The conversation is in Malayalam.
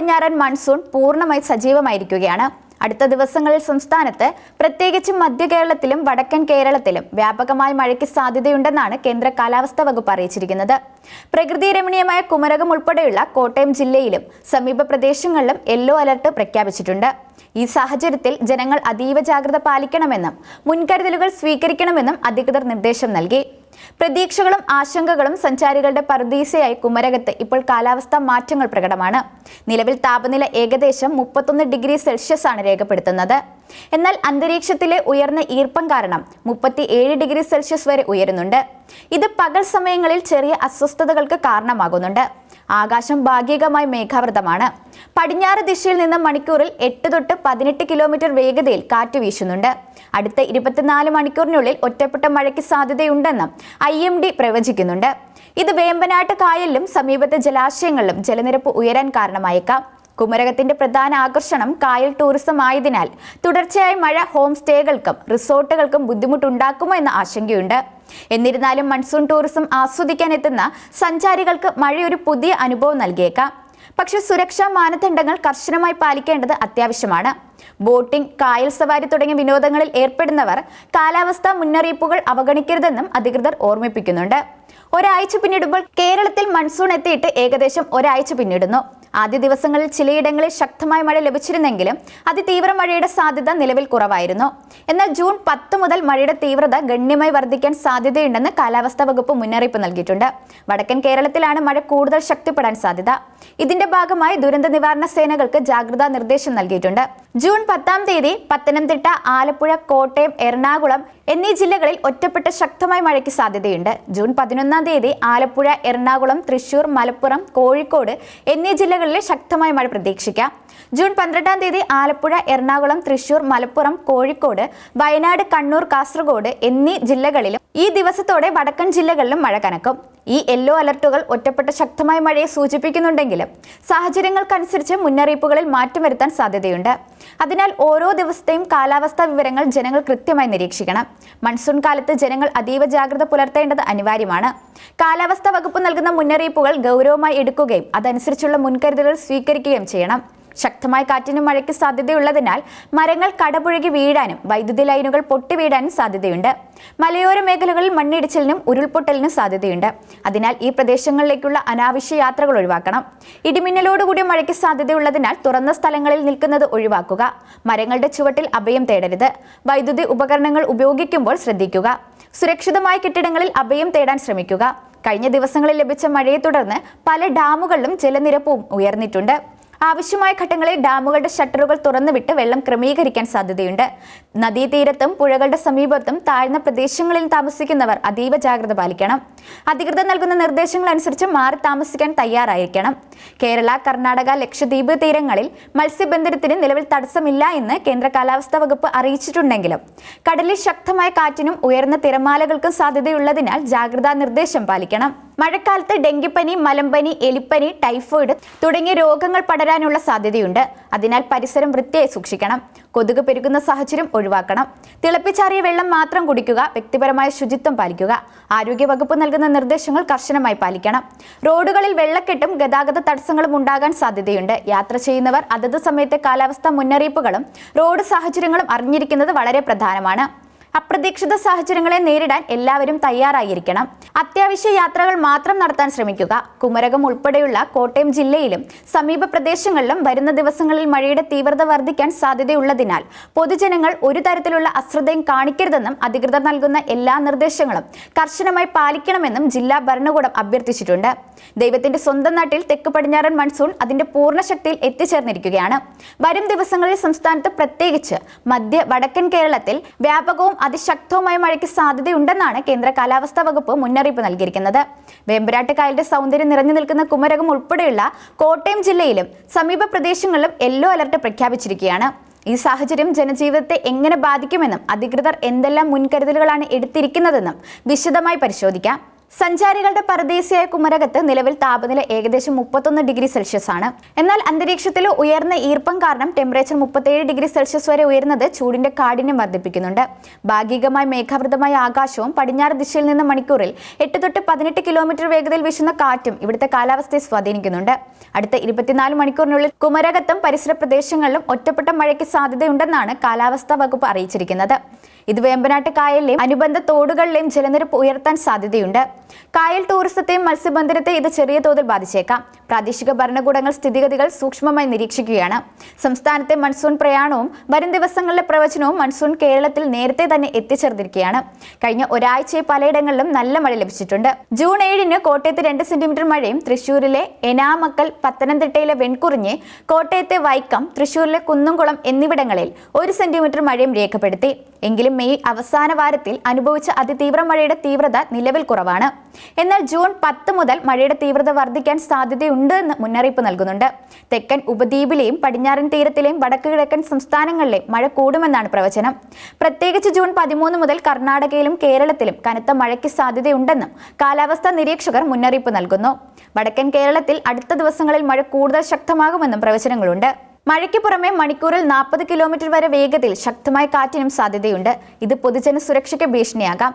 പടിഞ്ഞാറൻ മൺസൂൺ പൂർണമായി സജീവമായിരിക്കുകയാണ്. അടുത്ത ദിവസങ്ങളിൽ സംസ്ഥാനത്ത് പ്രത്യേകിച്ച് മധ്യ കേരളത്തിലും വടക്കൻ കേരളത്തിലും വ്യാപകമായ മഴയ്ക്ക് സാധ്യതയുണ്ടെന്നാണ് കേന്ദ്ര കാലാവസ്ഥാ വകുപ്പ് അറിയിച്ചിരിക്കുന്നത്. പ്രകൃതി രമണീയമായ കുമരകം ഉൾപ്പെടെയുള്ള കോട്ടയം ജില്ലയിലും സമീപ പ്രദേശങ്ങളിലും യെല്ലോ അലർട്ട് പ്രഖ്യാപിച്ചിട്ടുണ്ട്. ഈ സാഹചര്യത്തിൽ ജനങ്ങൾ അതീവ ജാഗ്രത പാലിക്കണമെന്നും മുൻകരുതലുകൾ സ്വീകരിക്കണമെന്നും അധികൃതർ നിർദ്ദേശം നൽകി. പ്രതീക്ഷകളും ആശങ്കകളും സഞ്ചാരികളുടെ പർദീസയായി കുമരകത്ത് ഇപ്പോൾ കാലാവസ്ഥാ മാറ്റങ്ങൾ പ്രകടമാണ്. നിലവിൽ താപനില ഏകദേശം മുപ്പത്തൊന്ന് ഡിഗ്രി സെൽഷ്യസ് ആണ് രേഖപ്പെടുത്തുന്നത്. എന്നാൽ അന്തരീക്ഷത്തിലെ ഉയർന്ന ഈർപ്പം കാരണം മുപ്പത്തി ഏഴ് ഡിഗ്രി സെൽഷ്യസ് വരെ ഉയരുന്നുണ്ട്. ഇത് പകൽ സമയങ്ങളിൽ ചെറിയ അസ്വസ്ഥതകൾക്ക് കാരണമാകുന്നുണ്ട്. ആകാശം ഭാഗികമായി മേഘാവൃതമാണ്. പടിഞ്ഞാറ് ദിശയിൽ നിന്ന് മണിക്കൂറിൽ എട്ട് തൊട്ട് പതിനെട്ട് കിലോമീറ്റർ വേഗതയിൽ കാറ്റ് വീശുന്നുണ്ട്. അടുത്ത ഇരുപത്തിനാല് മണിക്കൂറിനുള്ളിൽ ഒറ്റപ്പെട്ട മഴയ്ക്ക് സാധ്യതയുണ്ടെന്ന് ഐ എം ഡി പ്രവചിക്കുന്നുണ്ട്. ഇത് വേമ്പനാട്ട് കായലിലും സമീപത്തെ ജലാശയങ്ങളിലും ജലനിരപ്പ് ഉയരാൻ കാരണമായേക്കാം. കുമരകത്തിന്റെ പ്രധാന ആകർഷണം കായൽ ടൂറിസം ആയതിനാൽ തുടർച്ചയായി മഴ ഹോം സ്റ്റേകൾക്കും റിസോർട്ടുകൾക്കും ബുദ്ധിമുട്ടുണ്ടാക്കുമോ എന്ന ആശങ്കയുണ്ട്. എന്നിരുന്നാലും മൺസൂൺ ടൂറിസം ആസ്വദിക്കാൻ എത്തുന്ന സഞ്ചാരികൾക്ക് മഴയൊരു പുതിയ അനുഭവം നൽകിയേക്കാം. പക്ഷേ സുരക്ഷാ മാനദണ്ഡങ്ങൾ കർശനമായി പാലിക്കേണ്ടത് അത്യാവശ്യമാണ്. ബോട്ടിംഗ് കായൽ സവാരി തുടങ്ങിയ വിനോദങ്ങളിൽ ഏർപ്പെടുന്നവർ കാലാവസ്ഥാ മുന്നറിയിപ്പുകൾ അവഗണിക്കരുതെന്നും അധികൃതർ ഓർമ്മിപ്പിക്കുന്നുണ്ട്. ഒരാഴ്ച പിന്നിടുമ്പോൾ കേരളത്തിൽ മൺസൂൺ എത്തിയിട്ട് ഏകദേശം ഒരാഴ്ച പിന്നിടുന്നു. ആദ്യ ദിവസങ്ങളിൽ ചിലയിടങ്ങളിൽ ശക്തമായ മഴ ലഭിച്ചിരുന്നെങ്കിലും അതിതീവ്ര മഴയുടെ സാധ്യത നിലവിൽ കുറവായിരുന്നു. എന്നാൽ ജൂൺ പത്ത് മുതൽ മഴയുടെ തീവ്രത ഗണ്യമായി വർദ്ധിക്കാൻ സാധ്യതയുണ്ടെന്ന് കാലാവസ്ഥാ വകുപ്പ് മുന്നറിയിപ്പ് നൽകിയിട്ടുണ്ട്. വടക്കൻ കേരളത്തിലാണ് മഴ കൂടുതൽ ശക്തിപ്പെടാൻ സാധ്യത. ഇതിന്റെ ഭാഗമായി ദുരന്ത നിവാരണ സേനകൾക്ക് ജാഗ്രതാ നിർദ്ദേശം നൽകിയിട്ടുണ്ട്. ജൂൺ പത്താം തീയതി പത്തനംതിട്ട ആലപ്പുഴ കോട്ടയം എറണാകുളം എന്നീ ജില്ലകളിൽ ഒറ്റപ്പെട്ട ശക്തമായ മഴയ്ക്ക് സാധ്യതയുണ്ട്. ജൂൺ പതിനൊന്നാം തീയതി ആലപ്പുഴ എറണാകുളം തൃശൂർ മലപ്പുറം കോഴിക്കോട് എന്നീ ജില്ലകളിൽ ശക്തമായ മഴ പ്രതീക്ഷിക്കാം. ജൂൺ പന്ത്രണ്ടാം തീയതി ആലപ്പുഴ എറണാകുളം തൃശൂർ മലപ്പുറം കോഴിക്കോട് വയനാട് കണ്ണൂർ കാസർഗോഡ് എന്നീ ജില്ലകളിലും ഈ ദിവസത്തോടെ വടക്കൻ ജില്ലകളിലും മഴ കനക്കും. ഈ യെല്ലോ അലർട്ടുകൾ ഒറ്റപ്പെട്ട ശക്തമായ മഴയെ സൂചിപ്പിക്കുന്നുണ്ടെങ്കിലും സാഹചര്യങ്ങൾക്കനുസരിച്ച് മുന്നറിയിപ്പുകളിൽ മാറ്റം വരുത്താൻ സാധ്യതയുണ്ട്. അതിനാൽ ഓരോ ദിവസത്തെയും കാലാവസ്ഥാ വിവരങ്ങൾ ജനങ്ങൾ കൃത്യമായി നിരീക്ഷിക്കണം. മൺസൂൺ കാലത്ത് ജനങ്ങൾ അതീവ ജാഗ്രത പുലർത്തേണ്ടത് അനിവാര്യമാണ്. കാലാവസ്ഥാ വകുപ്പ് നൽകുന്ന മുന്നറിയിപ്പുകൾ ഗൗരവമായി എടുക്കുകയും അതനുസരിച്ചുള്ള മുൻകരുതലുകൾ സ്വീകരിക്കുകയും ചെയ്യണം. ശക്തമായ കാറ്റിനും മഴയ്ക്ക് സാധ്യതയുള്ളതിനാൽ മരങ്ങൾ കടപുഴകി വീഴാനും വൈദ്യുതി ലൈനുകൾ പൊട്ടി വീഴാനും സാധ്യതയുണ്ട്. മലയോര മേഖലകളിൽ മണ്ണിടിച്ചിലിനും ഉരുൾപൊട്ടലിനും സാധ്യതയുണ്ട്. അതിനാൽ ഈ പ്രദേശങ്ങളിലേക്കുള്ള അനാവശ്യ യാത്രകൾ ഒഴിവാക്കണം. ഇടിമിന്നലോടുകൂടിയ മഴയ്ക്ക് സാധ്യതയുള്ളതിനാൽ തുറന്ന സ്ഥലങ്ങളിൽ നിൽക്കുന്നത് ഒഴിവാക്കുക. മരങ്ങളുടെ ചുവട്ടിൽ അഭയം തേടരുത്. വൈദ്യുതി ഉപകരണങ്ങൾ ഉപയോഗിക്കുമ്പോൾ ശ്രദ്ധിക്കുക. സുരക്ഷിതമായ കെട്ടിടങ്ങളിൽ അഭയം തേടാൻ ശ്രമിക്കുക. കഴിഞ്ഞ ദിവസങ്ങളിൽ ലഭിച്ച മഴയെ തുടർന്ന് പല ഡാമുകളിലും ജലനിരപ്പും ഉയർന്നിട്ടുണ്ട്. ആവശ്യമായ ഘട്ടങ്ങളിൽ ഡാമുകളുടെ ഷട്ടറുകൾ തുറന്നുവിട്ട് വെള്ളം ക്രമീകരിക്കാൻ സാധ്യതയുണ്ട്. നദീതീരത്തും പുഴകളുടെ സമീപത്തും താഴ്ന്ന പ്രദേശങ്ങളിൽ താമസിക്കുന്നവർ അതീവ ജാഗ്രത പാലിക്കണം. അധികൃതർ നൽകുന്ന നിർദ്ദേശങ്ങൾ അനുസരിച്ച് മാറി താമസിക്കാൻ തയ്യാറായിരിക്കണം. കേരള കർണാടക ലക്ഷദ്വീപ് തീരങ്ങളിൽ മത്സ്യബന്ധനത്തിന് നിലവിൽ തടസ്സമില്ല എന്ന് കേന്ദ്ര കാലാവസ്ഥാ വകുപ്പ് അറിയിച്ചിട്ടുണ്ടെങ്കിലും കടലിൽ ശക്തമായ കാറ്റിനും ഉയർന്ന തിരമാലകൾക്കും സാധ്യതയുള്ളതിനാൽ ജാഗ്രതാ നിർദ്ദേശം പാലിക്കണം. മഴക്കാലത്ത് ഡെങ്കിപ്പനി മലമ്പനി എലിപ്പനി ടൈഫോയിഡ് തുടങ്ങിയ രോഗങ്ങൾ പടരാനുള്ള സാധ്യതയുണ്ട്. അതിനാൽ പരിസരം വൃത്തിയായി സൂക്ഷിക്കണം. കൊതുക് പെരുകുന്ന സാഹചര്യം ഒഴിവാക്കണം. തിളപ്പിച്ചാറിയ വെള്ളം മാത്രം കുടിക്കുക. വ്യക്തിപരമായ ശുചിത്വം പാലിക്കുക. ആരോഗ്യവകുപ്പ് നൽകുന്ന നിർദ്ദേശങ്ങൾ കർശനമായി പാലിക്കണം. റോഡുകളിൽ വെള്ളക്കെട്ടും ഗതാഗത തടസ്സങ്ങളും ഉണ്ടാകാൻ സാധ്യതയുണ്ട്. യാത്ര ചെയ്യുന്നവർ അതത് സമയത്തെ കാലാവസ്ഥാ മുന്നറിയിപ്പുകളും റോഡ് സാഹചര്യങ്ങളും അറിഞ്ഞിരിക്കുന്നത് വളരെ പ്രധാനമാണ്. അപ്രതീക്ഷിത സാഹചര്യങ്ങളെ നേരിടാൻ എല്ലാവരും തയ്യാറായിരിക്കണം. അത്യാവശ്യ യാത്രകൾ മാത്രം നടത്താൻ ശ്രമിക്കുക. കുമരകം ഉൾപ്പെടെയുള്ള കോട്ടയം ജില്ലയിലും സമീപ പ്രദേശങ്ങളിലും വരുന്ന ദിവസങ്ങളിൽ മഴയുടെ തീവ്രത വർദ്ധിക്കാൻ സാധ്യതയുള്ളതിനാൽ പൊതുജനങ്ങൾ ഒരു തരത്തിലുള്ള അശ്രദ്ധയും കാണിക്കരുതെന്നും അധികൃതർ നൽകുന്ന എല്ലാ നിർദ്ദേശങ്ങളും കർശനമായി പാലിക്കണമെന്നും ജില്ലാ ഭരണകൂടം അഭ്യർത്ഥിച്ചിട്ടുണ്ട്. ദൈവത്തിന്റെ സ്വന്തം നാട്ടിൽ തെക്ക് പടിഞ്ഞാറൻ മൺസൂൺ അതിന്റെ പൂർണ ശക്തിയിൽ എത്തിച്ചേർന്നിരിക്കുകയാണ്. വരും ദിവസങ്ങളിൽ സംസ്ഥാനത്ത് പ്രത്യേകിച്ച് മധ്യ വടക്കൻ കേരളത്തിൽ വ്യാപകവും അതിശക്തവുമായ മഴയ്ക്ക് സാധ്യതയുണ്ടെന്നാണ് കേന്ദ്ര കാലാവസ്ഥാ വകുപ്പ് മുന്നറിയിപ്പ് നൽകിയിരിക്കുന്നത്. വേമ്പരാട്ട് കായലിന്റെ സൗന്ദര്യം നിറഞ്ഞു നിൽക്കുന്ന കുമരകം ഉൾപ്പെടെയുള്ള കോട്ടയം ജില്ലയിലും സമീപ പ്രദേശങ്ങളിലും യെല്ലോ അലർട്ട് പ്രഖ്യാപിച്ചിരിക്കുകയാണ്. ഈ സാഹചര്യം ജനജീവിതത്തെ എങ്ങനെ ബാധിക്കുമെന്നും അധികൃതർ എന്തെല്ലാം മുൻകരുതലുകളാണ് എടുത്തിരിക്കുന്നതെന്നും വിശദമായി പരിശോധിക്കാം. സഞ്ചാരികളുടെ പരദേശിയായ കുമരകത്ത് നിലവിൽ താപനില ഏകദേശം മുപ്പത്തൊന്ന് ഡിഗ്രി സെൽഷ്യസ് ആണ്. എന്നാൽ അന്തരീക്ഷത്തിൽ ഉയർന്ന ഈർപ്പം കാരണം ടെമ്പറേച്ചർ മുപ്പത്തേഴ് ഡിഗ്രി സെൽഷ്യസ് വരെ ഉയരുന്നത് ചൂടിന്റെ കാഠിന്യം വർദ്ധിപ്പിക്കുന്നുണ്ട്. ഭാഗികമായി മേഘാവൃതമായ ആകാശവും പടിഞ്ഞാറ് ദിശയിൽ നിന്ന് മണിക്കൂറിൽ എട്ട് തൊട്ട് പതിനെട്ട് കിലോമീറ്റർ വേഗതയിൽ വീശുന്ന കാറ്റും ഇവിടുത്തെ കാലാവസ്ഥയെ സ്വാധീനിക്കുന്നുണ്ട്. അടുത്ത ഇരുപത്തിനാല് മണിക്കൂറിനുള്ളിൽ കുമരകത്തും പരിസര പ്രദേശങ്ങളിലും ഒറ്റപ്പെട്ട മഴയ്ക്ക് സാധ്യതയുണ്ടെന്നാണ് കാലാവസ്ഥാ വകുപ്പ് അറിയിച്ചിരിക്കുന്നത്. ഇത് വേമ്പനാട്ട് കായലിലെയും അനുബന്ധ തോടുകളിലെയും ജലനിരപ്പ് ഉയർത്താൻ സാധ്യതയുണ്ട്. കായൽ ടൂറിസത്തെയും മത്സ്യബന്ധനത്തെ ഇത് ചെറിയ തോതിൽ ബാധിച്ചേക്കാം. പ്രാദേശിക ഭരണകൂടങ്ങൾ സ്ഥിതിഗതികൾ സൂക്ഷ്മമായി നിരീക്ഷിക്കുകയാണ്. സംസ്ഥാനത്തെ മൺസൂൺ പ്രയാണവും വരും ദിവസങ്ങളിലെ പ്രവചനവും മൺസൂൺ കേരളത്തിൽ നേരത്തെ തന്നെ എത്തിച്ചേർന്നിരിക്കുകയാണ്. കഴിഞ്ഞ ഒരാഴ്ചയെ പലയിടങ്ങളിലും നല്ല മഴ ലഭിച്ചിട്ടുണ്ട്. ജൂൺ ഏഴിന് കോട്ടയത്ത് രണ്ട് സെന്റിമീറ്റർ മഴയും തൃശൂരിലെ എനാമക്കൽ പത്തനംതിട്ടയിലെ വെൺകുറിഞ്ഞ് കോട്ടയത്തെ വൈക്കം തൃശൂരിലെ കുന്നംകുളം എന്നിവിടങ്ങളിൽ ഒരു സെന്റിമീറ്റർ മഴയും രേഖപ്പെടുത്തി. എങ്കിലും മെയ് അവസാന വാരത്തിൽ അനുഭവിച്ച അതിതീവ്ര മഴയുടെ തീവ്രത നിലവിൽ കുറവാണ്. എന്നാൽ ജൂൺ പത്ത് മുതൽ മഴയുടെ തീവ്രത വർദ്ധിക്കാൻ സാധ്യതയുണ്ട് എന്ന് മുന്നറിയിപ്പ് നൽകുന്നുണ്ട്. തെക്കൻ ഉപദ്വീപിലെയും പടിഞ്ഞാറൻ തീരത്തിലെയും വടക്ക് കിഴക്കൻ സംസ്ഥാനങ്ങളിലെയും മഴ കൂടുമെന്നാണ് പ്രവചനം. പ്രത്യേകിച്ച് ജൂൺ പതിമൂന്ന് മുതൽ കർണാടകയിലും കേരളത്തിലും കനത്ത മഴയ്ക്ക് സാധ്യതയുണ്ടെന്നും കാലാവസ്ഥാ നിരീക്ഷകർ മുന്നറിയിപ്പ് നൽകുന്നു. വടക്കൻ കേരളത്തിൽ അടുത്ത ദിവസങ്ങളിൽ മഴ കൂടുതൽ ശക്തമാകുമെന്നും പ്രവചനങ്ങളുണ്ട്. മഴയ്ക്ക് പുറമെ മണിക്കൂറിൽ നാൽപ്പത് കിലോമീറ്റർ വരെ വേഗതയിൽ ശക്തമായ കാറ്റിനും സാധ്യതയുണ്ട്. ഇത് പൊതുജന സുരക്ഷയ്ക്ക് ഭീഷണിയാകാം.